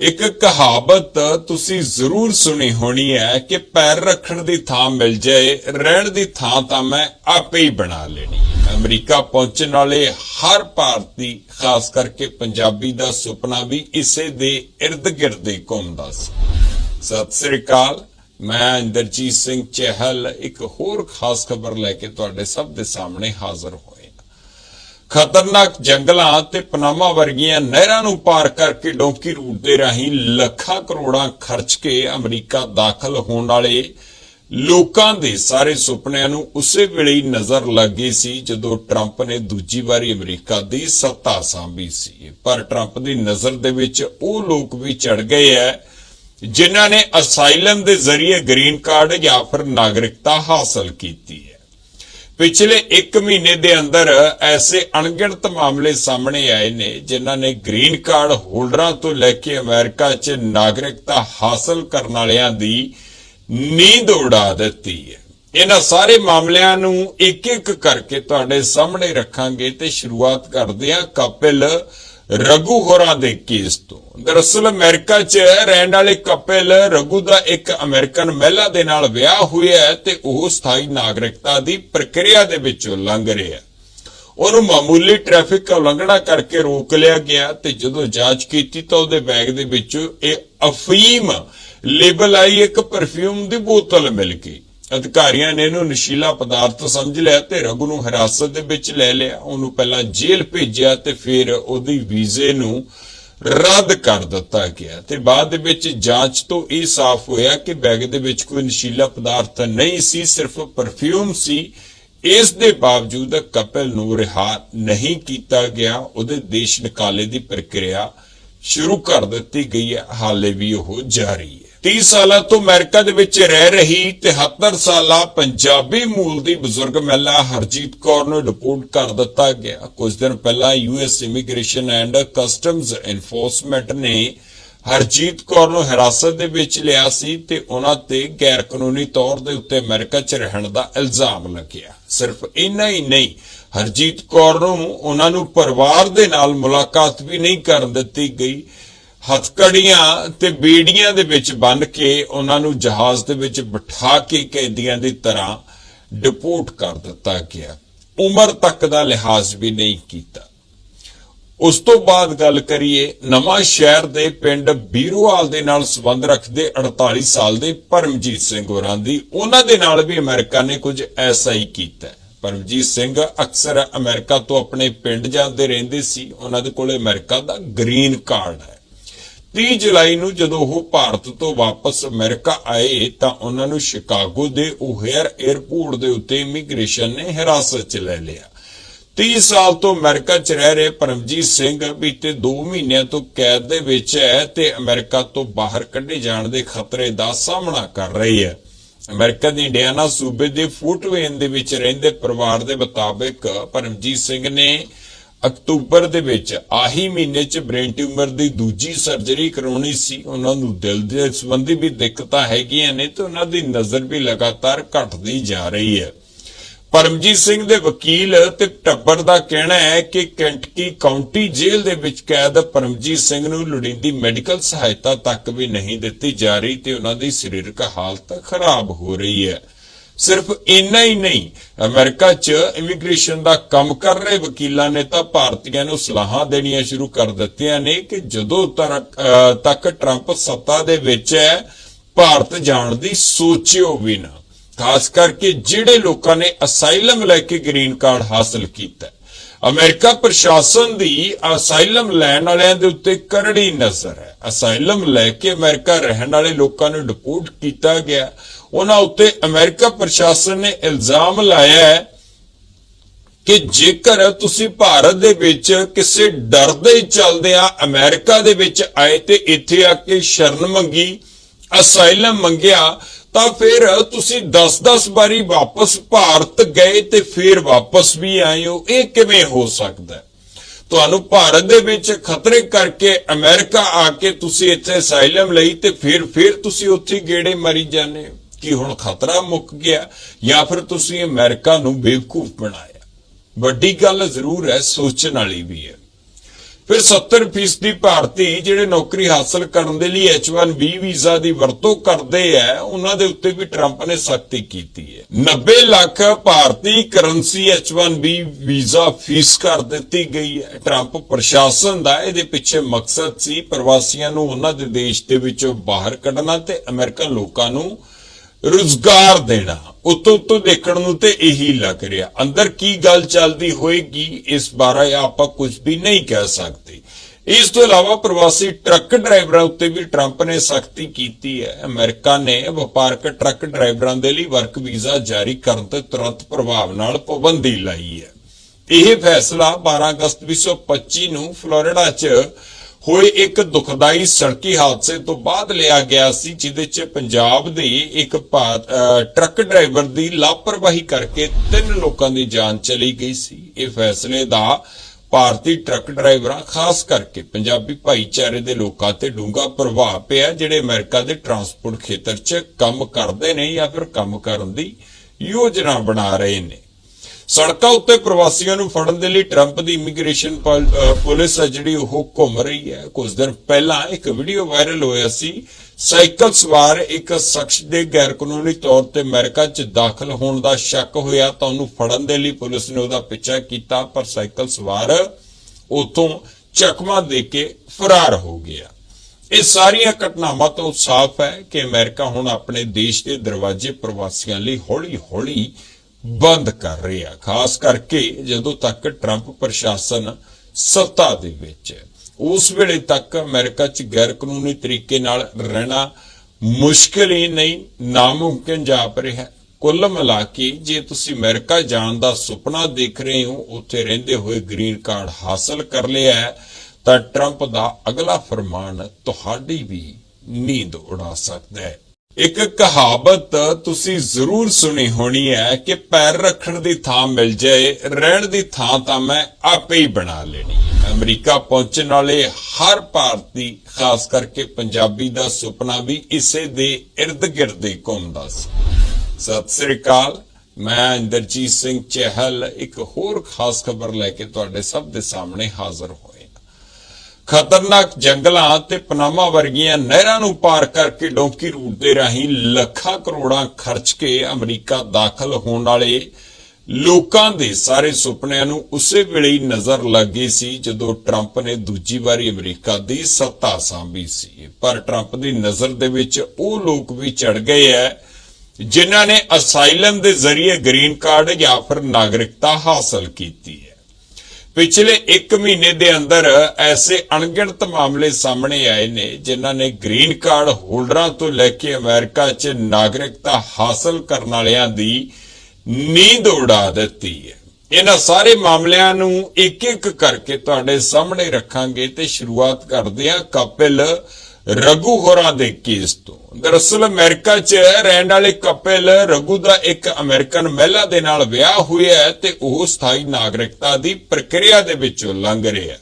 ਇੱਕ ਕਹਾਵਤ ਤੁਸੀਂ ਜ਼ਰੂਰ ਸੁਣੀ ਹੋਣੀ ਹੈ ਕਿ ਪੈਰ ਰੱਖਣ ਦੀ ਥਾਂ ਮਿਲ ਜਾਏ, ਰਹਿਣ ਦੀ ਥਾਂ ਤਾਂ ਮੈਂ ਆਪੇ ਹੀ ਬਣਾ ਲੈਣੀ ਅਮਰੀਕਾ ਪਹੁੰਚਣ ਵਾਲੇ ਹਰ ਭਾਰਤੀ, ਖਾਸ ਕਰਕੇ ਪੰਜਾਬੀ ਦਾ ਸੁਪਨਾ ਵੀ ਇਸੇ ਦੇ ird-gird ਹੀ ਘੁੰਮਦਾ ਸੀ। ਸਤਿ ਸ੍ਰੀ ਅਕਾਲ, ਮੈਂ ਇੰਦਰਜੀਤ ਸਿੰਘ ਚਹਿਲ, ਇੱਕ ਹੋਰ ਖਾਸ ਖਬਰ ਲੈ ਕੇ ਤੁਹਾਡੇ ਸਭ ਦੇ ਸਾਹਮਣੇ ਹਾਜ਼ਰ ਹੋਇਆ ਖਤਰਨਾਕ ਜੰਗਲਾਂ ਤੇ ਪਨਾਮਾ ਵਰਗੀਆਂ ਨਹਿਰਾਂ ਨੂੰ ਪਾਰ ਕਰਕੇ ਡੋਂਕੀ ਰੂਟ ਦੇ ਰਾਹੀਂ ਲੱਖਾਂ ਕਰੋੜਾਂ ਖਰਚ ਕੇ ਅਮਰੀਕਾ ਦਾਖਲ ਹੋਣ ਵਾਲੇ ਲੋਕਾਂ ਦੇ ਸਾਰੇ ਸੁਪਨਿਆਂ ਨੂੰ ਉਸੇ ਵੇਲੇ ਨਜ਼ਰ ਲੱਗੀ ਸੀ ਜਦੋਂ ਟਰੰਪ ਨੇ ਦੂਜੀ ਵਾਰੀ ਅਮਰੀਕਾ ਦੀ ਸੱਤਾ ਸੰਭੀ ਸੀ। ਪਰ ਟਰੰਪ ਦੀ ਨਜ਼ਰ ਦੇ ਵਿੱਚ ਉਹ ਲੋਕ ਵੀ ਚੜ ਗਏ ਐ, ਜਿਨ੍ਹਾਂ ਨੇ ਅਸਾਈਲਮ ਦੇ ਜ਼ਰੀਏ ਗ੍ਰੀਨ ਕਾਰਡ ਜਾਂ ਫਿਰ ਨਾਗਰਿਕਤਾ ਹਾਸਲ ਕੀਤੀ ਹੈ ਪਿਛਲੇ 1 ਮਹੀਨੇ ਦੇ ਅੰਦਰ ਐਸੇ ਅਣਗਿਣਤ ਮਾਮਲੇ ਸਾਹਮਣੇ ਆਏ ਨੇ, ਜਿਨ੍ਹਾਂ ਨੇ ਗ੍ਰੀਨ ਕਾਰਡ ਹੋਲਡਰਾਂ ਤੋਂ ਲੈ ਕੇ ਅਮਰੀਕਾ 'ਚ ਨਾਗਰਿਕਤਾ ਹਾਸਲ ਕਰਨ ਵਾਲਿਆਂ ਦੀ ਨੀਂਦ ਉਡਾ ਦਿੱਤੀ ਹੈ। ਇਹਨਾਂ ਸਾਰੇ ਮਾਮਲਿਆਂ ਨੂੰ ਇੱਕ ਇੱਕ ਕਰਕੇ ਤੁਹਾਡੇ ਸਾਹਮਣੇ ਰੱਖਾਂਗੇ ਤੇ ਸ਼ੁਰੂਆਤ ਕਰਦੇ ਹਾਂ। ਕਪਿਲ ਰਗੂ ਹੋਰਾਂ ਦੇ ਕੇਸ ਤੋਂ ਦਰਅਸਲ ਅਮਰੀਕਾ 'ਚ ਰਹਿਣ ਵਾਲੇ ਕਪਿਲ ਰਗੂ ਦਾ ਇੱਕ ਅਮਰੀਕਨ ਮਹਿਲਾ ਦੇ ਨਾਲ ਵਿਆਹ ਹੋਇਆ ਤੇ ਉਹ ਸਥਾਈ ਨਾਗਰਿਕਤਾ ਦੀ ਪ੍ਰਕਿਰਿਆ ਦੇ ਵਿੱਚੋਂ ਲੰਘ ਰਿਹਾ ਉਹਨੂੰ ਮਾਮੂਲੀ ਟ੍ਰੈਫਿਕ ਉਲੰਘਣਾ ਕਰਕੇ ਰੋਕ ਲਿਆ ਗਿਆ ਤੇ ਜਦੋਂ ਜਾਂਚ ਕੀਤੀ ਤਾਂ ਉਹਦੇ ਬੈਗ ਦੇ ਵਿੱਚੋਂ ਇਹ ਅਫੀਮ ਲੇਬਲ ਆਈ ਇੱਕ ਪਰਫਿਊਮ ਦੀ ਬੋਤਲ ਮਿਲ ਗਈ ਅਧਿਕਾਰੀਆਂ ਨੇ ਇਹਨੂੰ ਨਸ਼ੀਲਾ ਪਦਾਰਥ ਸਮਝ ਲਿਆ ਤੇ ਰਘੂ ਨੂੰ ਹਿਰਾਸਤ ਦੇ ਵਿੱਚ ਲੈ ਲਿਆ। ਉਹਨੂੰ ਪਹਿਲਾਂ ਜੇਲ੍ਹ ਭੇਜਿਆ ਤੇ ਫਿਰ ਉਹਦੀ ਵੀਜ਼ੇ ਨੂੰ ਰੱਦ ਕਰ ਦਿੱਤਾ ਗਿਆ। ਤੇ ਬਾਅਦ ਦੇ ਵਿੱਚ ਜਾਂਚ ਤੋਂ ਇਹ ਸਾਫ਼ ਹੋਇਆ ਕਿ ਬੈਗ ਦੇ ਵਿੱਚ ਕੋਈ ਨਸ਼ੀਲਾ ਪਦਾਰਥ ਨਹੀਂ ਸੀ, ਸਿਰਫ ਪਰਫਿਊਮ ਸੀ। ਇਸ ਦੇ ਬਾਵਜੂਦ ਕਪਿਲ ਨੂੰ ਰਿਹਾ ਨਹੀਂ ਕੀਤਾ ਗਿਆ। ਉਹਦੇ ਦੇਸ਼ ਨਿਕਾਲੇ ਦੀ ਪ੍ਰਕਿਰਿਆ ਸ਼ੁਰੂ ਕਰ ਦਿੱਤੀ ਗਈ ਹੈ। ਹਾਲੇ ਵੀ ਉਹ ਜਾਰੀ ਹੈ। 30 ਸਾਲਾਂ ਤੋਂ ਅਮਰੀਕਾ ਦੇ ਵਿੱਚ ਰਹਿ ਰਹੀ 73 ਸਾਲਾ ਪੰਜਾਬੀ ਮੂਲ ਦੀ ਬਜ਼ੁਰਗ ਮਹਿਲਾ ਹਰਜੀਤ ਕੌਰ ਨੂੰ ਡਿਪੋਰਟ ਕਰ ਦਿੱਤਾ ਗਿਆ। ਕੁਝ ਦਿਨ ਪਹਿਲਾਂ US immigration and customs enforcement ਨੇ ਹਰਜੀਤ ਕੌਰ ਨੂੰ ਹਿਰਾਸਤ ਦੇ ਵਿੱਚ ਲਿਆ ਸੀ ਤੇ ਉਹਨਾਂ ਤੇ ਗੈਰ ਕਾਨੂੰਨੀ ਤੌਰ ਦੇ ਉੱਤੇ ਅਮਰੀਕਾ 'ਚ ਰਹਿਣ ਦਾ ਇਲਜ਼ਾਮ ਲੱਗਿਆ। ਸਿਰਫ ਇੰਨਾ ਹੀ ਨਹੀਂ, ਹਰਜੀਤ ਕੌਰ ਨੂੰ ਉਹਨਾਂ ਨੂੰ ਪਰਿਵਾਰ ਦੇ ਨਾਲ ਮੁਲਾਕਾਤ ਵੀ ਨਹੀਂ ਕਰਨ ਦਿੱਤੀ ਗਈ। ਹਥਕੜੀਆਂ ਤੇ ਬੇੜੀਆਂ ਦੇ ਵਿੱਚ ਬੰਨ ਕੇ ਉਹਨਾਂ ਨੂੰ ਜਹਾਜ਼ ਦੇ ਵਿੱਚ ਬਿਠਾ ਕੇ ਕੈਦੀਆਂ ਦੀ ਤਰ੍ਹਾਂ ਡਿਪੋਰਟ ਕਰ ਦਿੱਤਾ ਗਿਆ। ਉਮਰ ਤੱਕ ਦਾ ਲਿਹਾਜ਼ ਵੀ ਨਹੀਂ ਕੀਤਾ। ਉਸ ਤੋਂ ਬਾਅਦ ਗੱਲ ਕਰੀਏ, ਨਵਾਂ ਸ਼ਹਿਰ ਦੇ ਪਿੰਡ ਬੀਰੋਵਾਲ ਦੇ ਨਾਲ ਸੰਬੰਧ ਰੱਖਦੇ 48 ਸਾਲ ਦੇ ਪਰਮਜੀਤ ਸਿੰਘ ਹੋਰਾਂ ਦੀ, ਉਹਨਾਂ ਦੇ ਨਾਲ ਵੀ ਅਮਰੀਕਾ ਨੇ ਕੁਝ ਐਸਾ ਹੀ ਕੀਤਾ। ਪਰਮਜੀਤ ਸਿੰਘ ਅਕਸਰ ਅਮਰੀਕਾ ਤੋਂ ਆਪਣੇ ਪਿੰਡ ਜਾਂਦੇ ਰਹਿੰਦੇ ਸੀ। ਉਹਨਾਂ ਦੇ ਕੋਲੇ ਅਮਰੀਕਾ ਦਾ ਗ੍ਰੀਨ ਕਾਰਡ ਹੈ। 30 ਜੁਲਾਈ ਨੂੰ ਜਦੋਂ ਉਹ ਭਾਰਤ ਤੋਂ ਵਾਪਸ ਅਮਰੀਕਾ ਆਏ, ਤਾਂ ਉਹਨਾਂ ਨੂੰ ਸ਼ਿਕਾਗੋ ਦੇ ਓਹੇਅਰ 에ਅਰਪੋਰਟ ਦੇ ਉੱਤੇ ਇਮੀਗ੍ਰੇਸ਼ਨ ਨੇ ਹਿਰਾਸਤ 'ਚ ਲੈ ਲਿਆ। 30 ਸਾਲ ਤੋਂ ਅਮਰੀਕਾ 'ਚ ਰਹਿ ਰਹੇ ਪਰਮਜੀਤ ਸਿੰਘ ਬੀਤੇ 2 ਮਹੀਨਿਆਂ ਤੋਂ ਕੈਦ ਦੇ ਵਿੱਚ ਹੈ ਤੇ ਅਮਰੀਕਾ ਤੋਂ ਬਾਹਰ ਕੱਢੇ ਜਾਣ ਦੇ ਖਤਰੇ ਦਾ ਸਾਹਮਣਾ ਕਰ ਰਹੀ ਹੈ। ਅਮਰੀਕਾ ਦੇ ਇੰਡੀਆਨਾ ਸੂਬੇ ਦੇ ਫੋਰਟਵੇਨ ਦੇ ਵਿੱਚ ਰਹਿੰਦੇ ਪਰਿਵਾਰ ਦੇ ਮੁਤਾਬਕ ਪਰਮਜੀਤ ਸਿੰਘ ਨੇ ਅਕਤੂਬਰ ਦੇ ਵਿੱਚ ਆਹੀ ਮਹੀਨੇ 'ਚ ਬ੍ਰੇਨ ਟਿਊਮਰ ਦੀ ਦੂਜੀ ਸਰਜਰੀ ਕਰਾਉਣੀ ਸੀ। ਉਹਨਾਂ ਨੂੰ ਦਿਲ ਦੇ ਸੰਬੰਧੀ ਵੀ ਦਿੱਕਤਾਂ ਹੈਗੀਆਂ ਨੇ ਤੇ ਉਹਨਾਂ ਦੀ ਨਜ਼ਰ ਵੀ ਲਗਾਤਾਰ ਘਟਦੀ ਜਾ ਰਹੀ ਹੈ। ਪਰਮਜੀਤ ਸਿੰਘ ਦੇ ਵਕੀਲ ਤੇ ਟੱਬਰ ਦਾ ਕਹਿਣਾ ਹੈ ਕਿ ਕੈਂਟਕੀ ਕਾਉਂਟੀ ਜੇਲ੍ਹ ਦੇ ਵਿੱਚ ਕੈਦ ਪਰਮਜੀਤ ਸਿੰਘ ਨੂੰ ਲੋੜੀਂਦੀ ਮੈਡੀਕਲ ਸਹਾਇਤਾ ਤੱਕ ਵੀ ਨਹੀਂ ਦਿੱਤੀ ਜਾ ਰਹੀ ਤੇ ਉਹਨਾਂ ਦੀ ਸਰੀਰਕ ਹਾਲਤ ਖਰਾਬ ਹੋ ਰਹੀ ਹੈ। ਸਿਰਫ ਇੰਨਾ ਹੀ ਨਹੀਂ, ਅਮਰੀਕਾ 'ਚ ਇਮੀਗ੍ਰੇਸ਼ਨ ਦਾ ਕੰਮ ਕਰ ਰਹੇ ਵਕੀਲਾਂ ਨੇ ਤਾਂ ਭਾਰਤੀਆਂ ਨੂੰ ਸਲਾਹਾਂ ਦੇਣੀਆਂ ਸ਼ੁਰੂ ਕਰ ਦਿੱਤੀਆਂ ਨੇ ਕਿ ਜਦੋਂ ਤੱਕ ਟਰੰਪ ਸੱਤਾ ਦੇ ਵਿੱਚ ਹੈ, ਭਾਰਤ ਜਾਣ ਦੀ ਸੋਚਿਓ ਵੀ ਨਾ। ਖਾਸ ਕਰਕੇ ਜਿਹੜੇ ਲੋਕਾਂ ਨੇ ਅਸਾਈਲਮ ਲੈ ਕੇ ਗ੍ਰੀਨ ਕਾਰਡ ਹਾਸਲ ਕੀਤਾ। ਹੈ। ਅਮਰੀਕਾ ਪ੍ਰਸ਼ਾਸਨ ਦੀ ਅਸਾਈਲਮ ਲੈਣ ਵਾਲਿਆਂ ਦੇ ਉੱਤੇ ਕਰੜੀ ਨਜ਼ਰ ਹੈ। ਅਸਾਈਲਮ ਲੈ ਕੇ ਅਮਰੀਕਾ ਰਹਿਣ ਵਾਲੇ ਲੋਕਾਂ ਨੂੰ ਡਿਪੋਰਟ ਕੀਤਾ ਗਿਆ। ਉਹਨਾਂ ਉੱਤੇ ਅਮਰੀਕਾ ਪ੍ਰਸ਼ਾਸਨ ਨੇ ਇਲਜ਼ਾਮ ਲਾਇਆ ਹੈ ਕਿ ਜੇਕਰ ਤੁਸੀਂ ਭਾਰਤ ਦੇ ਵਿੱਚ ਕਿਸੇ ਡਰ ਦੇ ਚੱਲਦਿਆਂ ਅਮਰੀਕਾ ਦੇ ਵਿੱਚ ਆਏ ਤੇ ਇੱਥੇ ਆ ਕੇ ਸ਼ਰਨ ਮੰਗੀ, ਅਸਾਈਲਮ ਮੰਗਿਆ, ਤਾਂ ਫਿਰ ਤੁਸੀਂ 10-10 ਵਾਰੀ ਵਾਪਸ ਭਾਰਤ ਗਏ ਤੇ ਫਿਰ ਵਾਪਸ ਵੀ ਆਏ ਹੋ। ਇਹ ਕਿਵੇਂ ਹੋ ਸਕਦਾ ਤੁਹਾਨੂੰ ਭਾਰਤ ਦੇ ਵਿੱਚ ਖਤਰੇ ਕਰਕੇ ਅਮਰੀਕਾ ਆ ਕੇ ਤੁਸੀਂ ਇੱਥੇ ਅਸਾਈਲਮ ਲਈ ਤੇ ਫਿਰ ਫਿਰ ਤੁਸੀਂ ਉੱਥੇ ਗੇੜੇ ਮਾਰੀ ਜਾਂਦੇ ਹੋ। ਕਿ ਹੁਣ ਖਤਰਾ ਮੁੱਕ ਗਿਆ ਜਾਂ ਫਿਰ ਤੁਸੀਂ ਅਮਰੀਕਾ ਨੂੰ ਬੇਵਕੂਫ ਬਣਾਇਆ। ਵੱਡੀ ਗੱਲ ਜ਼ਰੂਰ ਹੈ, ਸੋਚਣ ਵਾਲੀ ਵੀ ਹੈ। ਫਿਰ 70% ਭਾਰਤੀ ਜਿਹੜੇ ਨੌਕਰੀ ਹਾਸਲ ਕਰਨ ਦੇ ਲਈ H1B ਵੀਜ਼ਾ ਦੀ ਵਰਤੋਂ ਕਰਦੇ ਆ, ਉਹਨਾਂ ਦੇ ਉੱਤੇ ਵੀ ਟਰੰਪ ਨੇ ਸਖਤੀ ਕੀਤੀ ਹੈ। 90 ਲੱਖ ਭਾਰਤੀ ਕਰੰਸੀ H1B ਵੀਜ਼ਾ ਫੀਸ ਕਰ ਦਿੱਤੀ ਗਈ ਹੈ। ਟਰੰਪ ਪ੍ਰਸ਼ਾਸਨ ਦਾ ਇਹਦੇ ਪਿੱਛੇ ਮਕਸਦ ਸੀ ਪ੍ਰਵਾਸੀਆਂ ਨੂੰ ਉਹਨਾਂ ਦੇ ਦੇਸ਼ ਦੇ ਵਿੱਚੋਂ ਬਾਹਰ ਕੱਢਣਾ ਤੇ ਅਮਰੀਕਨ ਲੋਕਾਂ ਨੂੰ ਰੁਜ਼ਗਾਰ ਦੇਣਾ। ਉਤੋਂ ਉਤੋਂ ਦੇਖਣ ਨੂੰ ਤੇ ਇਹੀ ਲੱਗ ਰਿਹਾ। ਅੰਦਰ ਕੀ ਗੱਲ ਚੱਲਦੀ ਹੋਏਗੀ, ਇਸ ਬਾਰੇ ਆਪਾਂ ਕੁਝ ਵੀ ਨਹੀਂ ਕਹਿ ਸਕਦੇ। ਇਸ ਤੋਂ ਇਲਾਵਾ ਪ੍ਰਵਾਸੀ ਟਰੱਕ ਡਰਾਈਵਰਾਂ ਉੱਤੇ ਵੀ ਟਰੰਪ ਨੇ ਸਖਤੀ ਕੀਤੀ ਹੈ। ਅਮਰੀਕਾ ਨੇ ਵਪਾਰਕ ਟਰੱਕ ਡਰਾਈਵਰਾਂ ਦੇ ਲਈ ਵਰਕ ਵੀਜ਼ਾ ਜਾਰੀ ਕਰਨ ਤੇ ਤੁਰੰਤ ਪ੍ਰਭਾਵ ਨਾਲ ਪਾਬੰਦੀ ਲਾਈ ਹੈ। ਇਹ ਫੈਸਲਾ 12 ਅਗਸਤ 2025 ਨੂੰ ਫਲੋਰੀਡਾ 'ਚ ਹੋਏ ਇੱਕ ਦੁਖਦਾਈ ਸੜਕੀ ਹਾਦਸੇ ਤੋਂ ਬਾਅਦ ਲਿਆ ਗਿਆ ਸੀ, ਜਿਹਦੇ 'ਚ ਪੰਜਾਬ ਦੇ ਇੱਕ ਭਾ- ਟਰੱਕ ਡਰਾਈਵਰ ਦੀ ਲਾਪਰਵਾਹੀ ਕਰਕੇ ਤਿੰਨ ਲੋਕਾਂ ਦੀ ਜਾਨ ਚਲੀ ਗਈ ਸੀ। ਇਹ ਫੈਸਲੇ ਦਾ ਭਾਰਤੀ ਟਰੱਕ ਡਰਾਈਵਰਾਂ, ਖਾਸ ਕਰਕੇ ਪੰਜਾਬੀ ਭਾਈਚਾਰੇ ਦੇ ਲੋਕਾਂ ਤੇ ਡੂੰਘਾ ਪ੍ਰਭਾਵ ਪਿਆ, ਜਿਹੜੇ ਅਮਰੀਕਾ ਦੇ ਟਰਾਂਸਪੋਰਟ ਖੇਤਰ 'ਚ ਕੰਮ ਕਰਦੇ ਨੇ ਜਾਂ ਫਿਰ ਕੰਮ ਕਰਨ ਦੀ ਯੋਜਨਾ ਬਣਾ ਰਹੇ ਨੇ। ਸੜਕਾਂ ਉੱਤੇ ਪ੍ਰਵਾਸੀਆਂ ਨੂੰ ਫੜਨ ਦੇ ਲਈ ਟਰੰਪ ਦੀ ਇਮੀਗ੍ਰੇਸ਼ਨ ਪੁਲਿਸ ਹੈ ਜਿਹੜੀ ਉਹ ਘੁੰਮ ਰਹੀ ਹੈ। ਕੁਝ ਦਿਨ ਪਹਿਲਾਂ ਇੱਕ ਵੀਡੀਓ ਵਾਇਰਲ ਹੋਇਆ ਸੀ। ਸਾਈਕਲ ਸਵਾਰ ਇੱਕ ਸ਼ਖਸ ਦੇ ਗੈਰਕਾਨੂੰਨੀ ਤੌਰ ਤੇ ਅਮਰੀਕਾ 'ਚ ਦਾਖਲ ਹੋਣ ਦਾ ਸ਼ੱਕ ਹੋਇਆ ਤਾਂ ਉਹਨੂੰ ਫੜਨ ਦੇ ਲਈ ਪੁਲਿਸ ਨੇ ਉਹਦਾ ਪਿੱਛਾ ਕੀਤਾ, ਪਰ ਸਾਈਕਲ ਸਵਾਰ ਉਤੋਂ ਚਕਮਾ ਦੇ ਕੇ ਫਰਾਰ ਹੋ ਗਿਆ। ਇਹ ਸਾਰੀਆਂ ਘਟਨਾਵਾਂ ਤੋਂ ਸਾਫ਼ ਹੈ ਕਿ ਅਮਰੀਕਾ ਹੁਣ ਆਪਣੇ ਦੇਸ਼ ਦੇ ਦਰਵਾਜ਼ੇ ਪ੍ਰਵਾਸੀਆਂ ਲਈ ਹੌਲੀ-ਹੌਲੀ ਬੰਦ ਕਰ ਰਿਹਾ ਖਾਸ ਕਰਕੇ ਜਦੋਂ ਤੱਕ ਟਰੰਪ ਪ੍ਰਸ਼ਾਸਨ ਸੱਤਾ ਦੇ ਵਿੱਚ ਹੈ, ਉਸ ਵੇਲੇ ਤੱਕ ਅਮਰੀਕਾ 'ਚ ਗੈਰ ਕਾਨੂੰਨੀ ਤਰੀਕੇ ਨਾਲ ਰਹਿਣਾ ਮੁਸ਼ਕਿਲ ਹੀ ਨਹੀਂ, ਨਾਮੁਮਕਿਨ ਜਾਪ ਰਿਹਾ ਕੁੱਲ ਮਿਲਾ ਕੇ ਜੇ ਤੁਸੀਂ ਅਮਰੀਕਾ ਜਾਣ ਦਾ ਸੁਪਨਾ ਦੇਖ ਰਹੇ ਹੋ, ਉੱਥੇ ਰਹਿੰਦੇ ਹੋਏ ਗ੍ਰੀਨ ਕਾਰਡ ਹਾਸਲ ਕਰ ਲਿਆ ਹੈ, ਤਾਂ ਟਰੰਪ ਦਾ ਅਗਲਾ ਫਰਮਾਨ ਤੁਹਾਡੀ ਵੀ ਨੀਂਦ ਉਡਾ ਸਕਦਾ ਹੈ। ਇੱਕ ਕਹਾਵਤ ਤੁਸੀਂ ਜ਼ਰੂਰ ਸੁਣੀ ਹੋਣੀ ਹੈ ਕਿ ਪੈਰ ਰੱਖਣ ਦੀ ਥਾਂ ਮਿਲ ਜਾਏ, ਰਹਿਣ ਦੀ ਥਾਂ ਤਾਂ ਮੈਂ ਆਪੇ ਹੀ ਬਣਾ ਲੈਣੀ ਅਮਰੀਕਾ ਪਹੁੰਚਣ ਵਾਲੇ ਹਰ ਭਾਰਤੀ, ਖਾਸ ਕਰਕੇ ਪੰਜਾਬੀ ਦਾ ਸੁਪਨਾ ਵੀ ਇਸੇ ਦੇ ird-gird ਹੀ ਘੁੰਮਦਾ ਸੀ। ਸਤਿ ਸ੍ਰੀ ਅਕਾਲ, ਮੈਂ ਇੰਦਰਜੀਤ ਸਿੰਘ ਚਹਿਲ, ਇੱਕ ਹੋਰ ਖਾਸ ਖਬਰ ਲੈ ਕੇ ਤੁਹਾਡੇ ਸਭ ਦੇ ਸਾਹਮਣੇ ਹਾਜ਼ਰ ਹੋਇਆ ਖਤਰਨਾਕ ਜੰਗਲਾਂ ਤੇ ਪਨਾਮਾ ਵਰਗੀਆਂ ਨਹਿਰਾਂ ਨੂੰ ਪਾਰ ਕਰਕੇ ਡੋਂਕੀ ਰੂਟ ਦੇ ਰਾਹੀਂ ਲੱਖਾਂ ਕਰੋੜਾਂ ਖਰਚ ਕੇ ਅਮਰੀਕਾ ਦਾਖਲ ਹੋਣ ਵਾਲੇ ਲੋਕਾਂ ਦੇ ਸਾਰੇ ਸੁਪਨਿਆਂ ਨੂੰ ਉਸੇ ਵੇਲੇ ਹੀ ਨਜ਼ਰ ਲੱਗੀ ਸੀ ਜਦੋਂ ਟਰੰਪ ਨੇ ਦੂਜੀ ਵਾਰੀ ਅਮਰੀਕਾ ਦੀ ਸੱਤਾ ਸੰਭੀ ਸੀ। ਪਰ ਟਰੰਪ ਦੀ ਨਜ਼ਰ ਦੇ ਵਿੱਚ ਉਹ ਲੋਕ ਵੀ ਚੜ ਗਏ ਐ, ਜਿਨ੍ਹਾਂ ਨੇ ਅਸਾਈਲਮ ਦੇ ਜ਼ਰੀਏ ਗ੍ਰੀਨ ਕਾਰਡ ਜਾਂ ਫਿਰ ਨਾਗਰਿਕਤਾ ਹਾਸਲ ਕੀਤੀ ਹੈ ਪਿਛਲੇ 1 ਮਹੀਨੇ ਦੇ ਅੰਦਰ ਐਸੇ ਅਣਗਿਣਤ ਮਾਮਲੇ ਸਾਹਮਣੇ ਆਏ ਨੇ, ਜਿਨ੍ਹਾਂ ਨੇ ਗ੍ਰੀਨ ਕਾਰਡ ਹੋਲਡਰਾਂ ਤੋਂ ਲੈ ਕੇ ਅਮਰੀਕਾ 'ਚ ਨਾਗਰਿਕਤਾ ਹਾਸਲ ਕਰਨ ਵਾਲਿਆਂ ਦੀ ਨੀਂਦ ਉਡਾ ਦਿੱਤੀ ਹੈ। ਇਹਨਾਂ ਸਾਰੇ ਮਾਮਲਿਆਂ ਨੂੰ ਇੱਕ ਇੱਕ ਕਰਕੇ ਤੁਹਾਡੇ ਸਾਹਮਣੇ ਰੱਖਾਂਗੇ ਤੇ ਸ਼ੁਰੂਆਤ ਕਰਦੇ ਹਾਂ। ਕਪਿਲ ਰਘੂ ਹੋਰਾਂ ਦੇ ਕੇਸ ਤੋਂ। ਦਰਅਸਲ ਅਮਰੀਕਾ 'ਚ ਰਹਿਣ ਵਾਲੇ ਕਪਿਲ ਰਘੂ ਦਾ ਇੱਕ ਅਮਰੀਕਨ ਮਹਿਲਾ ਦੇ ਨਾਲ ਵਿਆਹ ਹੋਇਆ ਤੇ ਉਹ ਸਥਾਈ ਨਾਗਰਿਕਤਾ ਦੀ ਪ੍ਰਕਿਰਿਆ ਦੇ ਵਿੱਚੋਂ ਲੰਘ ਰਿਹਾ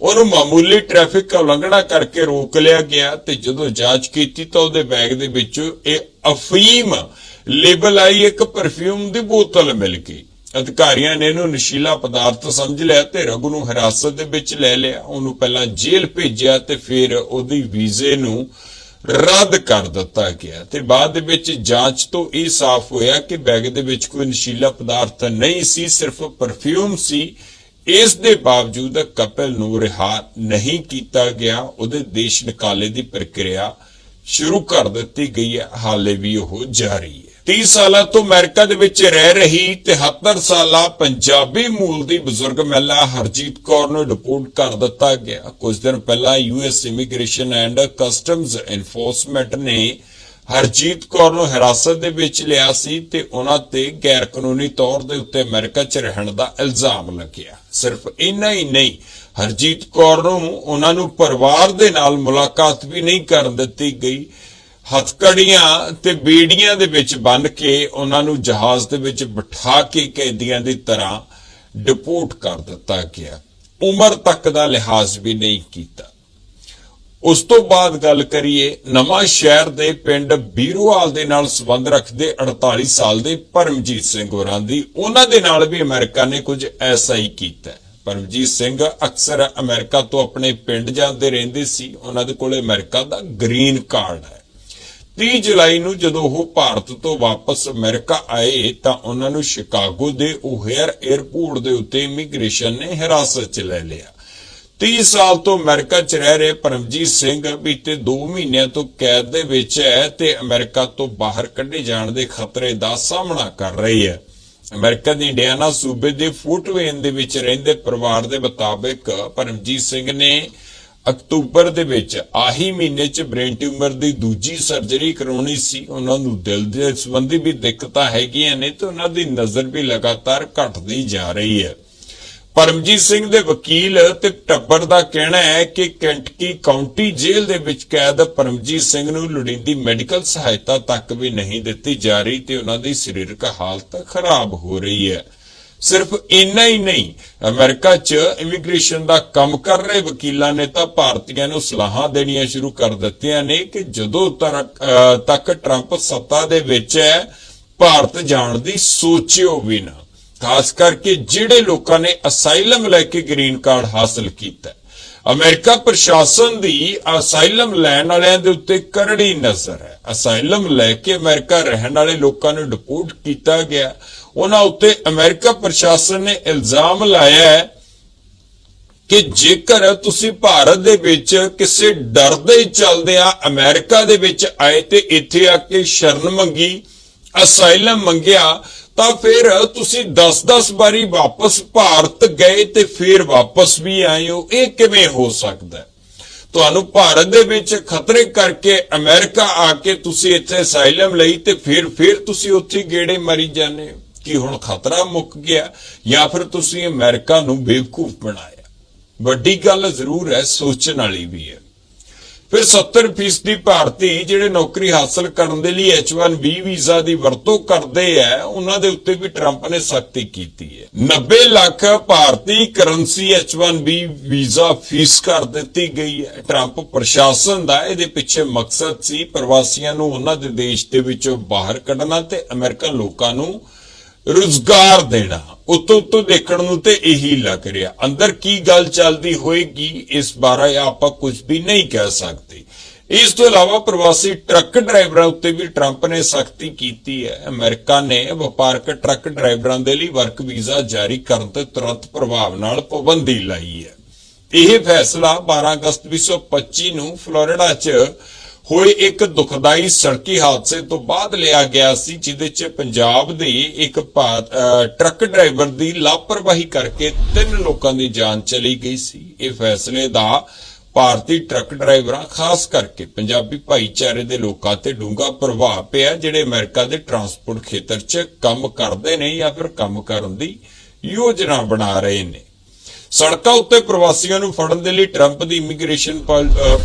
ਉਹਨੂੰ ਮਾਮੂਲੀ ਟ੍ਰੈਫਿਕ ਉਲੰਘਣਾ ਕਰਕੇ ਰੋਕ ਲਿਆ ਗਿਆ ਤੇ ਜਦੋਂ ਜਾਂਚ ਕੀਤੀ ਤਾਂ ਉਹਦੇ ਬੈਗ ਦੇ ਵਿੱਚੋਂ ਇਹ ਅਫੀਮ ਲੇਬਲ ਆਈ ਇੱਕ ਪਰਫਿਊਮ ਦੀ ਬੋਤਲ ਮਿਲ ਗਈ। ਅਧਿਕਾਰੀਆਂ ਨੇ ਇਹਨੂੰ ਨਸ਼ੀਲਾ ਪਦਾਰਥ ਸਮਝ ਲਿਆ ਤੇ ਰਘੂ ਨੂੰ ਹਿਰਾਸਤ ਦੇ ਵਿੱਚ ਲੈ ਲਿਆ। ਉਹਨੂੰ ਪਹਿਲਾਂ ਜੇਲ੍ਹ ਭੇਜਿਆ ਤੇ ਫਿਰ ਉਹਦੀ ਵੀਜ਼ੇ ਨੂੰ ਰੱਦ ਕਰ ਦਿੱਤਾ ਗਿਆ। ਤੇ ਬਾਅਦ ਦੇ ਵਿੱਚ ਜਾਂਚ ਤੋਂ ਇਹ ਸਾਫ਼ ਹੋਇਆ ਕਿ ਬੈਗ ਦੇ ਵਿੱਚ ਕੋਈ ਨਸ਼ੀਲਾ ਪਦਾਰਥ ਨਹੀਂ ਸੀ, ਸਿਰਫ ਪਰਫਿਊਮ ਸੀ। ਇਸ ਦੇ ਬਾਵਜੂਦ ਕਪਿਲ ਨੂੰ ਰਿਹਾ ਨਹੀਂ ਕੀਤਾ ਗਿਆ। ਉਹਦੇ ਦੇਸ਼ ਨਿਕਾਲੇ ਦੀ ਪ੍ਰਕਿਰਿਆ ਸ਼ੁਰੂ ਕਰ ਦਿੱਤੀ ਗਈ ਹੈ। ਹਾਲੇ ਵੀ ਉਹ ਜਾਰੀ ਹੈ। 30 ਸਾਲਾਂ ਤੋਂ ਅਮਰੀਕਾ ਦੇ ਵਿੱਚ ਰਹਿ ਰਹੀ 73 ਸਾਲਾ ਪੰਜਾਬੀ ਮੂਲ ਦੀ ਬਜ਼ੁਰਗ ਮਹਿਲਾ ਹਰਜੀਤ ਕੌਰ ਨੂੰ ਡਿਪੋਰਟ ਕਰ ਦਿੱਤਾ ਗਿਆ। ਕੁਝ ਦਿਨ ਪਹਿਲਾਂ US immigration and customs enforcement ਨੇ ਹਰਜੀਤ ਕੌਰ ਨੂੰ ਹਿਰਾਸਤ ਦੇ ਵਿੱਚ ਲਿਆ ਸੀ ਤੇ ਉਹਨਾਂ ਤੇ ਗੈਰ ਕਾਨੂੰਨੀ ਤੌਰ ਦੇ ਉੱਤੇ ਅਮਰੀਕਾ 'ਚ ਰਹਿਣ ਦਾ ਇਲਜ਼ਾਮ ਲੱਗਿਆ। ਸਿਰਫ ਇੰਨਾ ਹੀ ਨਹੀਂ, ਹਰਜੀਤ ਕੌਰ ਨੂੰ ਉਹਨਾਂ ਨੂੰ ਪਰਿਵਾਰ ਦੇ ਨਾਲ ਮੁਲਾਕਾਤ ਵੀ ਨਹੀਂ ਕਰਨ ਦਿੱਤੀ ਗਈ। ਹਥਕੜੀਆਂ ਤੇ ਬੀੜੀਆਂ ਦੇ ਵਿੱਚ ਬੰਨ ਕੇ ਉਹਨਾਂ ਨੂੰ ਜਹਾਜ਼ ਦੇ ਵਿੱਚ ਬਿਠਾ ਕੇ ਕੈਦੀਆਂ ਦੀ ਤਰ੍ਹਾਂ ਡਿਪੋਰਟ ਕਰ ਦਿੱਤਾ ਗਿਆ। ਉਮਰ ਤੱਕ ਦਾ ਲਿਹਾਜ਼ ਵੀ ਨਹੀਂ ਕੀਤਾ। ਉਸ ਤੋਂ ਬਾਅਦ ਗੱਲ ਕਰੀਏ, ਨਵਾਂ ਸ਼ਹਿਰ ਦੇ ਪਿੰਡ ਬੀਰੋਵਾਲ ਦੇ ਨਾਲ ਸੰਬੰਧ ਰੱਖਦੇ 48 ਸਾਲ ਦੇ ਪਰਮਜੀਤ ਸਿੰਘ ਹੋਰਾਂ ਦੀ। ਉਹਨਾਂ ਦੇ ਨਾਲ ਵੀ ਅਮਰੀਕਾ ਨੇ ਕੁਝ ਐਸਾ ਹੀ ਕੀਤਾ ਪਰਮਜੀਤ ਸਿੰਘ ਅਕਸਰ ਅਮਰੀਕਾ ਤੋਂ ਆਪਣੇ ਪਿੰਡ ਜਾਂਦੇ ਰਹਿੰਦੇ ਸੀ। ਉਹਨਾਂ ਦੇ ਕੋਲੇ ਅਮਰੀਕਾ ਦਾ ਗ੍ਰੀਨ ਕਾਰਡ ਹੈ। 30 ਜੁਲਾਈ ਨੂੰ ਜਦੋਂ ਉਹ ਭਾਰਤ ਤੋਂ ਵਾਪਸ ਅਮਰੀਕਾ ਆਏ ਤਾਂ ਉਹਨਾਂ ਨੂੰ ਸ਼ਿਕਾਗੋ ਦੇ ਓਹੇਅਰ 에ਅਰਪੋਰਟ ਦੇ ਉੱਤੇ ਇਮੀਗ੍ਰੇਸ਼ਨ ਨੇ ਹਿਰਾਸਤ 'ਚ ਲੈ ਲਿਆ। 30 ਸਾਲ ਤੋਂ ਅਮਰੀਕਾ 'ਚ ਰਹਿ ਰਹੇ ਪਰਮਜੀਤ ਸਿੰਘ ਬੀਤੇ 2 ਮਹੀਨਿਆਂ ਤੋਂ ਕੈਦ ਦੇ ਵਿੱਚ ਹੈ ਤੇ ਅਮਰੀਕਾ ਤੋਂ ਬਾਹਰ ਕੱਢੇ ਜਾਣ ਦੇ ਖਤਰੇ ਦਾ ਸਾਹਮਣਾ ਕਰ ਰਹੀ ਹੈ। ਅਮਰੀਕਾ ਦੇ ਇੰਡੀਆਨਾ ਸੂਬੇ ਦੇ ਫੋਰਟਵੇਨ ਦੇ ਵਿੱਚ ਰਹਿੰਦੇ ਪਰਿਵਾਰ ਦੇ ਮੁਤਾਬਕ ਪਰਮਜੀਤ ਸਿੰਘ ਨੇ ਅਕਤੂਬਰ ਦੇ ਵਿੱਚ ਆਹੀ ਮਹੀਨੇ 'ਚ ਬ੍ਰੇਨ ਟਿਊਮਰ ਦੀ ਦੂਜੀ ਸਰਜਰੀ ਕਰਾਉਣੀ ਸੀ। ਉਹਨਾਂ ਨੂੰ ਦਿਲ ਦੇ ਸੰਬੰਧੀ ਵੀ ਦਿੱਕਤਾਂ ਹੈਗੀਆਂ ਨੇ ਤੇ ਉਹਨਾਂ ਦੀ ਨਜ਼ਰ ਵੀ ਲਗਾਤਾਰ ਘਟਦੀ ਜਾ ਰਹੀ ਹੈ। ਪਰਮਜੀਤ ਸਿੰਘ ਦੇ ਵਕੀਲ ਤੇ ਟੱਬਰ ਦਾ ਕਹਿਣਾ ਹੈ ਕਿ ਕੈਂਟਕੀ ਕਾਉਂਟੀ ਜੇਲ੍ਹ ਦੇ ਵਿੱਚ ਕੈਦ ਪਰਮਜੀਤ ਸਿੰਘ ਨੂੰ ਲੋੜੀਂਦੀ ਮੈਡੀਕਲ ਸਹਾਇਤਾ ਤੱਕ ਵੀ ਨਹੀਂ ਦਿੱਤੀ ਜਾ ਰਹੀ ਤੇ ਉਹਨਾਂ ਦੀ ਸਰੀਰਕ ਹਾਲਤ ਖਰਾਬ ਹੋ ਰਹੀ ਹੈ। ਸਿਰਫ ਇੰਨਾ ਹੀ ਨਹੀਂ, ਅਮਰੀਕਾ 'ਚ ਇਮੀਗ੍ਰੇਸ਼ਨ ਦਾ ਕੰਮ ਕਰ ਰਹੇ ਵਕੀਲਾਂ ਨੇ ਤਾਂ ਭਾਰਤੀਆਂ ਨੂੰ ਸਲਾਹਾਂ ਦੇਣੀਆਂ ਸ਼ੁਰੂ ਕਰ ਦਿੱਤੀਆਂ ਨੇ ਕਿ ਜਦੋਂ ਤੱਕ ਟਰੰਪ ਸੱਤਾ ਦੇ ਵਿੱਚ ਹੈ, ਭਾਰਤ ਜਾਣ ਦੀ ਸੋਚਿਓ ਵੀ ਨਾ। ਖਾਸ ਕਰਕੇ ਜਿਹੜੇ ਲੋਕਾਂ ਨੇ ਅਸਾਈਲਮ ਲੈ ਕੇ ਗ੍ਰੀਨ ਕਾਰਡ ਹਾਸਲ ਕੀਤਾ ਹੈ। ਅਮਰੀਕਾ ਪ੍ਰਸ਼ਾਸਨ ਦੀ ਅਸਾਈਲਮ ਲੈਣ ਵਾਲਿਆਂ ਦੇ ਉੱਤੇ ਕਰੜੀ ਨਜ਼ਰ ਹੈ। ਅਸਾਈਲਮ ਲੈ ਕੇ ਅਮਰੀਕਾ ਰਹਿਣ ਵਾਲੇ ਲੋਕਾਂ ਨੂੰ ਡਿਪੋਰਟ ਕੀਤਾ ਗਿਆ। ਉਹਨਾਂ ਉੱਤੇ ਅਮਰੀਕਾ ਪ੍ਰਸ਼ਾਸਨ ਨੇ ਇਲਜ਼ਾਮ ਲਾਇਆ ਹੈ ਕਿ ਜੇਕਰ ਤੁਸੀਂ ਭਾਰਤ ਦੇ ਵਿੱਚ ਕਿਸੇ ਡਰ ਦੇ ਚੱਲਦੇ ਆ ਅਮਰੀਕਾ ਦੇ ਵਿੱਚ ਆਏ ਤੇ ਇੱਥੇ ਆ ਕੇ ਸ਼ਰਨ ਮੰਗੀ ਅਸਾਈਲਮ ਮੰਗਿਆ, ਤਾਂ ਫਿਰ ਤੁਸੀਂ 10-10 ਵਾਰੀ ਵਾਪਸ ਭਾਰਤ ਗਏ ਤੇ ਫਿਰ ਵਾਪਸ ਵੀ ਆਏ ਹੋ ਇਹ ਕਿਵੇਂ ਹੋ ਸਕਦਾ ਤੁਹਾਨੂੰ ਭਾਰਤ ਦੇ ਵਿੱਚ ਖਤਰੇ ਕਰਕੇ ਅਮਰੀਕਾ ਆ ਕੇ ਤੁਸੀਂ ਇੱਥੇ ਅਸਾਈਲਮ ਲਈ ਤੇ ਫਿਰ ਫਿਰ ਤੁਸੀਂ ਉੱਥੇ ਗੇੜੇ ਮਾਰੀ ਜਾਂਦੇ ਹੋ। ਕਿ ਹੁਣ ਖਤਰਾ ਮੁੱਕ ਗਿਆ ਜਾਂ ਫਿਰ ਤੁਸੀਂ ਅਮਰੀਕਾ ਨੂੰ ਬੇਵਕੂਫ ਬਣਾਇਆ। ਵੱਡੀ ਗੱਲ ਜ਼ਰੂਰ ਹੈ, ਸੋਚਣ ਵਾਲੀ ਵੀ ਹੈ। ਫਿਰ 70% ਭਾਰਤੀ ਜਿਹੜੇ ਨੌਕਰੀ ਹਾਸਲ ਕਰਨ ਦੇ ਲਈ H1B ਵੀਜ਼ਾ ਦੀ ਵਰਤੋਂ ਕਰਦੇ ਆ, ਉਹਨਾਂ ਦੇ ਉੱਤੇ ਵੀ ਟਰੰਪ ਨੇ ਸਖਤੀ ਕੀਤੀ ਹੈ। 90 ਲੱਖ ਭਾਰਤੀ ਕਰੰਸੀ H1B ਵੀਜ਼ਾ ਫੀਸ ਕਰ ਦਿੱਤੀ ਗਈ ਹੈ। ਟਰੰਪ ਪ੍ਰਸ਼ਾਸਨ ਦਾ ਇਹਦੇ ਪਿੱਛੇ ਮਕਸਦ ਸੀ ਪ੍ਰਵਾਸੀਆਂ ਨੂੰ ਉਹਨਾਂ ਦੇ ਦੇਸ਼ ਦੇ ਵਿੱਚੋਂ ਬਾਹਰ ਕੱਢਣਾ ਤੇ ਅਮਰੀਕਨ ਲੋਕਾਂ ਨੂੰ ਰੁਜ਼ਗਾਰ ਦੇਣਾ। ਉਤੋਂ ਉਤੋਂ ਦੇਖਣ ਨੂੰ ਤੇ ਇਹੀ ਲੱਗ ਰਿਹਾ। ਅੰਦਰ ਕੀ ਗੱਲ ਚੱਲਦੀ ਹੋਏਗੀ, ਇਸ ਬਾਰੇ ਆਪਾਂ ਕੁਝ ਵੀ ਨਹੀਂ ਕਹਿ ਸਕਦੇ। ਇਸ ਤੋਂ ਇਲਾਵਾ ਪ੍ਰਵਾਸੀ ਟਰੱਕ ਡਰਾਈਵਰਾਂ ਉੱਤੇ ਵੀ ਟਰੰਪ ਨੇ ਸਖਤੀ ਕੀਤੀ ਹੈ। ਅਮਰੀਕਾ ਨੇ ਵਪਾਰਕ ਟਰੱਕ ਡਰਾਈਵਰਾਂ ਦੇ ਲਈ ਵਰਕ ਵੀਜ਼ਾ ਜਾਰੀ ਕਰਨ ਤੇ ਤੁਰੰਤ ਪ੍ਰਭਾਵ ਨਾਲ ਪਾਬੰਦੀ ਲਾਈ ਹੈ। ਇਹ ਫੈਸਲਾ 12 ਅਗਸਤ 2025 ਨੂੰ ਫਲੋਰੀਡਾ 'ਚ ਹੋਏ ਇੱਕ ਦੁਖਦਾਈ ਸੜਕੀ ਹਾਦਸੇ ਤੋਂ ਬਾਅਦ ਲਿਆ ਗਿਆ ਸੀ, ਜਿਹਦੇ 'ਚ ਪੰਜਾਬ ਦੇ ਇੱਕ ਭਾ- ਟਰੱਕ ਡਰਾਈਵਰ ਦੀ ਲਾਪਰਵਾਹੀ ਕਰਕੇ ਤਿੰਨ ਲੋਕਾਂ ਦੀ ਜਾਨ ਚਲੀ ਗਈ ਸੀ। ਇਹ ਫੈਸਲੇ ਦਾ ਭਾਰਤੀ ਟਰੱਕ ਡਰਾਈਵਰਾਂ, ਖਾਸ ਕਰਕੇ ਪੰਜਾਬੀ ਭਾਈਚਾਰੇ ਦੇ ਲੋਕਾਂ ਤੇ ਡੂੰਘਾ ਪ੍ਰਭਾਵ ਪਿਆ, ਜਿਹੜੇ ਅਮਰੀਕਾ ਦੇ ਟਰਾਂਸਪੋਰਟ ਖੇਤਰ 'ਚ ਕੰਮ ਕਰਦੇ ਨੇ ਜਾਂ ਫਿਰ ਕੰਮ ਕਰਨ ਦੀ ਯੋਜਨਾ ਬਣਾ ਰਹੇ ਨੇ। ਸੜਕਾਂ ਉੱਤੇ ਪ੍ਰਵਾਸੀਆਂ ਨੂੰ ਫੜਨ ਦੇ ਲਈ ਟਰੰਪ ਦੀ ਇਮੀਗ੍ਰੇਸ਼ਨ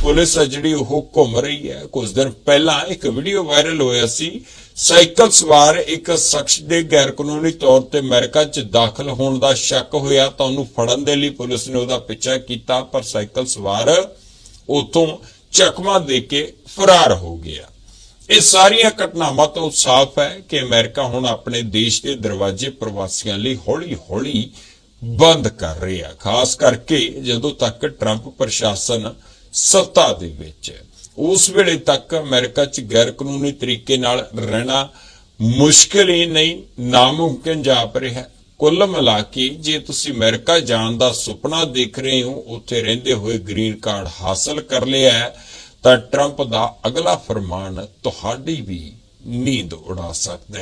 ਪੁਲਿਸ ਹੈ ਜਿਹੜੀ ਉਹ ਘੁੰਮ ਰਹੀ ਹੈ। ਕੁਝ ਦਿਨ ਪਹਿਲਾਂ ਇੱਕ ਵੀਡੀਓ ਵਾਇਰਲ ਹੋਇਆ ਸੀ। ਸਾਈਕਲ ਸਵਾਰ ਇੱਕ ਸ਼ਖਸ ਦੇ ਗੈਰ ਕਾਨੂੰਨੀ ਤੌਰ ਤੇ ਅਮਰੀਕਾ 'ਚ ਦਾਖਲ ਹੋਣ ਦਾ ਸ਼ੱਕ ਹੋਇਆ ਤਾਂ ਉਹਨੂੰ ਫੜਨ ਦੇ ਲਈ ਪੁਲਿਸ ਨੇ ਉਹਦਾ ਪਿੱਛਾ ਕੀਤਾ, ਪਰ ਸਾਈਕਲ ਸਵਾਰ ਉਥੋਂ ਚਕਮਾ ਦੇ ਕੇ ਫਰਾਰ ਹੋ ਗਿਆ। ਇਹ ਸਾਰੀਆਂ ਘਟਨਾਵਾਂ ਤੋਂ ਸਾਫ਼ ਹੈ ਕਿ ਅਮਰੀਕਾ ਹੁਣ ਆਪਣੇ ਦੇਸ਼ ਦੇ ਦਰਵਾਜ਼ੇ ਪ੍ਰਵਾਸੀਆਂ ਲਈ ਹੌਲੀ-ਹੌਲੀ ਬੰਦ ਕਰ ਰਿਹਾ ਖਾਸ ਕਰਕੇ ਜਦੋਂ ਤੱਕ ਟਰੰਪ ਪ੍ਰਸ਼ਾਸਨ ਸੱਤਾ ਦੇ ਵਿੱਚ ਹੈ। ਉਸ ਵੇਲੇ ਤੱਕ ਅਮਰੀਕਾ 'ਚ ਗੈਰ ਕਾਨੂੰਨੀ ਤਰੀਕੇ ਨਾਲ ਰਹਿਣਾ ਮੁਸ਼ਕਿਲ ਹੀ ਨਹੀਂ ਨਾਮੁਮਕਿਨ ਜਾਪ ਰਿਹਾ ਕੁੱਲ ਮਿਲਾ ਕੇ ਜੇ ਤੁਸੀਂ ਅਮਰੀਕਾ ਜਾਣ ਦਾ ਸੁਪਨਾ ਦੇਖ ਰਹੇ ਹੋ ਉੱਥੇ ਰਹਿੰਦੇ ਹੋਏ ਗ੍ਰੀਨ ਕਾਰਡ ਹਾਸਲ ਕਰ ਲਿਆ ਹੈ, ਤਾਂ ਟਰੰਪ ਦਾ ਅਗਲਾ ਫਰਮਾਨ ਤੁਹਾਡੀ ਵੀ ਨੀਂਦ ਉਡਾ ਸਕਦਾ ਹੈ।